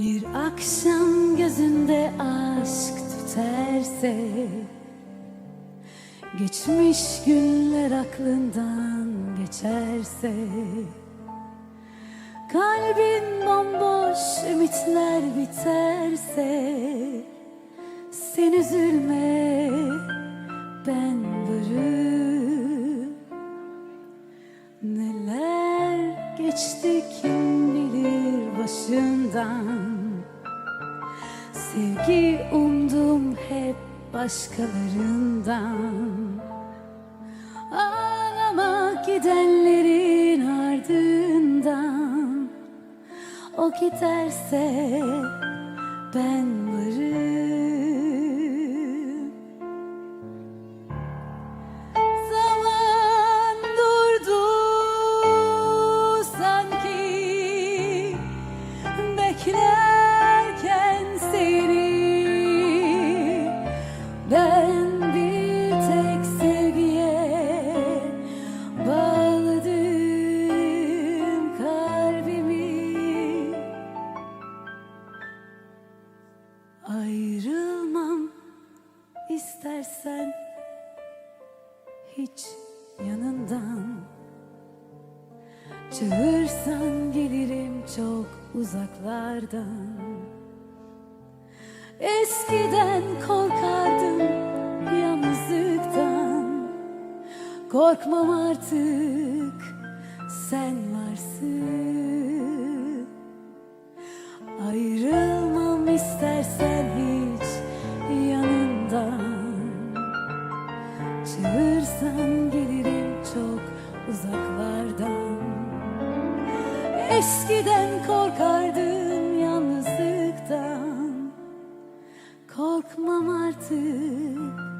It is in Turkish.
Bir akşam gözünde aşk tüterse Geçmiş günler aklından geçerse Kalbin bomboş ümitler biterse Sen üzülme ben varım. Neler geçti kim bilir başından Sevgi umdum hep başkalarından. Ağlama gidenlerin ardından. O giderse ben varım Ben bir tek sevgiye Bağladım kalbimi Ayrılmam istersen hiç yanından Çağırsan gelirim çok uzaklardan. Eskiden korkardım Korkmam artık sen varsın. Ayrılmam istersen hiç yanından Çağırsan gelirim çok uzaklardan. Eskiden korkardım yalnızlıktan. Korkmam artık